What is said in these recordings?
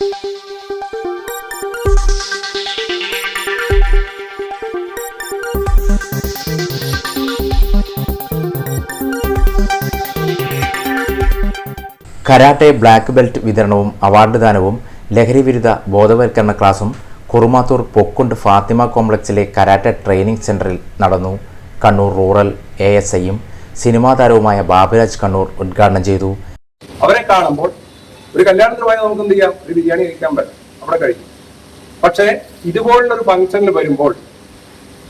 Karate black belt വിതരണവും award ദാനവും ലഹരി വിരുദ്ധ ബോധവൽക്കരണ ക്ലാസും കുറുമാത്തൂർ പൊക്കുണ്ട് ഫാത്തിമ കോംപ്ലക്സിലെ കരാട്ടെ ട്രെയിനിംഗ് സെന്ററിൽ നടന്നു. കണ്ണൂർ റൂറൽ എ എസ് ഐയും സിനിമാ താരവുമായ ബാബുരാജ് കണ്ണൂർ ഉദ്ഘാടനം ചെയ്തു. അവരെ കാണുമ്പോൾ ഒരു കല്യാണത്തിന് പോയാൽ നമുക്ക് എന്ത് ചെയ്യാം? ഒരു ബിരിയാണി കഴിക്കാൻ പറ്റും. അവിടെ കഴിക്കും. പക്ഷേ ഇതുപോലുള്ള ഒരു ഫംഗ്ഷനിൽ വരുമ്പോൾ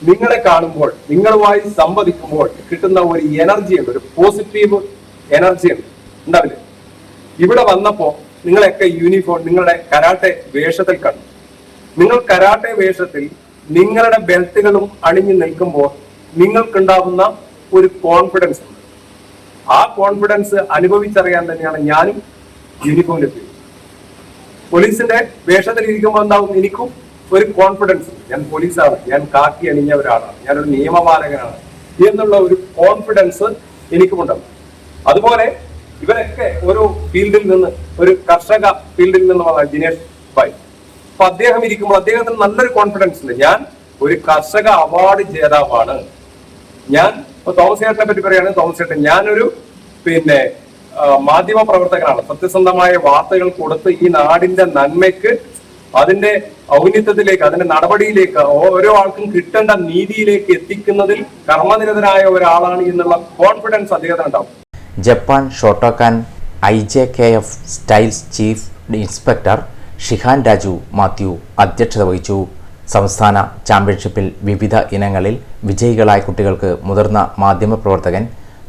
നിങ്ങളെ കാണുമ്പോൾ നിങ്ങളുമായി സംവദിക്കുമ്പോൾ കിട്ടുന്ന ഒരു എനർജി ഉണ്ട്. ഒരു പോസിറ്റീവ് എനർജി ഉണ്ട്. ഉണ്ടാവില്ലേ? ഇവിടെ വന്നപ്പോ നിങ്ങളെയൊക്കെ യൂണിഫോം നിങ്ങളുടെ കരാട്ടെ വേഷത്തിൽ കണ്ടു. നിങ്ങൾ കരാട്ടെ വേഷത്തിൽ നിങ്ങളുടെ ബെൽറ്റുകളും അണിഞ്ഞു നിൽക്കുമ്പോൾ നിങ്ങൾക്കുണ്ടാവുന്ന ഒരു കോൺഫിഡൻസ് ഉണ്ട്. ആ കോൺഫിഡൻസ് അനുഭവിച്ചറിയാൻ തന്നെയാണ് ഞാനും യൂണിഫോമിലെത്തിയത് പോലീസിന്റെ വേഷത്തിൽ ഇരിക്കുമ്പോൾ എന്താവും? എനിക്കും ഒരു കോൺഫിഡൻസ് ഞാൻ പോലീസാണ്. ഞാൻ കാക്കി അണിഞ്ഞ ഒരാളാണ് ഞാനൊരു നിയമപാലകനാണ്. എന്നുള്ള ഒരു കോൺഫിഡൻസ് എനിക്കുമുണ്ടാവും അതുപോലെ ഇവരൊക്കെ ഒരു ഫീൽഡിൽ നിന്ന് ഒരു കർഷക ഫീൽഡിൽ നിന്ന് വന്ന ജിനേഷ് ഭായ് അപ്പൊ അദ്ദേഹം ഇരിക്കുമ്പോൾ അദ്ദേഹത്തിന് നല്ലൊരു കോൺഫിഡൻസ് ഉണ്ട്. ഞാൻ ഒരു കർഷക അവാർഡ് ജേതാവാണ്. ഞാൻ ഇപ്പൊ തോമസ് ചേട്ടനെ പറ്റി പറയുകയാണെങ്കിൽ തോമസ് ചേട്ടൻ ഞാനൊരു പിന്നെ മാധ്യമ പ്രവർത്തകനാണ്. സത്യസന്ധമായ വാർത്തകൾ കൊടുത്ത് ഈ നാടിന്റെ നന്മയ്ക്ക് അതിന്റെ ഔന്നിത്യത്തിലേക്ക് അതിന്റെ നടപടിയിലേക്ക് ഓരോ ആൾക്കും കിട്ടേണ്ട നീതിയിലേക്ക് എത്തിക്കുന്നതിൽ കർമ്മനിരതനായ ഒരാളാണ് എന്നുള്ള കോൺഫിഡൻസ് അദ്ദേഹത്തിന് ഉണ്ടാവും. Japan Shotokan I J K F styles chief inspector shihan Raju Mathew അധ്യക്ഷത വഹിച്ചു. സംസ്ഥാന ചാമ്പ്യൻഷിപ്പിൽ വിവിധ ഇനങ്ങളിൽ വിജയികളായ കുട്ടികൾക്ക് മുതിർന്ന മാധ്യമപ്രവർത്തകൻ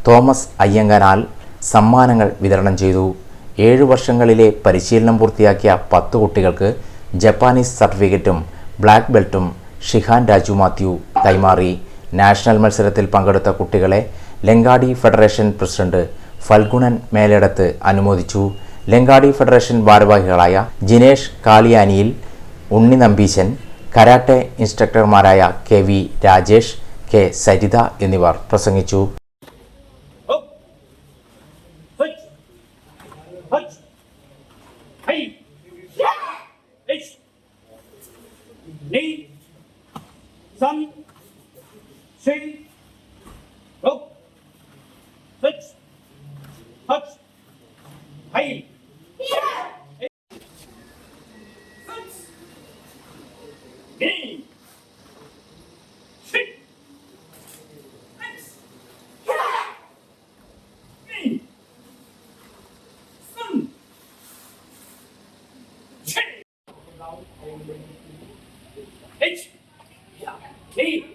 തോമസ് അയ്യങ്കനാൽ സമ്മാനങ്ങൾ വിതരണം ചെയ്തു. ഏഴു വർഷങ്ങളിലെ പരിശീലനം പൂർത്തിയാക്കിയ പത്ത് കുട്ടികൾക്ക് ജപ്പാനീസ് സർട്ടിഫിക്കറ്റും ബ്ലാക്ക് ബെൽറ്റും ഷിഹാൻ രാജു മാത്യു കൈമാറി. നാഷണൽ മത്സരത്തിൽ പങ്കെടുത്ത കുട്ടികളെ ലങ്കാടി ഫെഡറേഷൻ പ്രസിഡന്റ് ഫൽഗുണൻ മേലെടത്ത് അനുമോദിച്ചു. ലങ്കാടി ഫെഡറേഷൻ ഭാരവാഹികളായ ജിനേഷ് കാളിയാനിയിൽ Unni Nambeesan karate ഇൻസ്ട്രക്ടർമാരായ K V Rajesh K Saritha എന്നിവർ പ്രസംഗിച്ചു. 三 c Hey.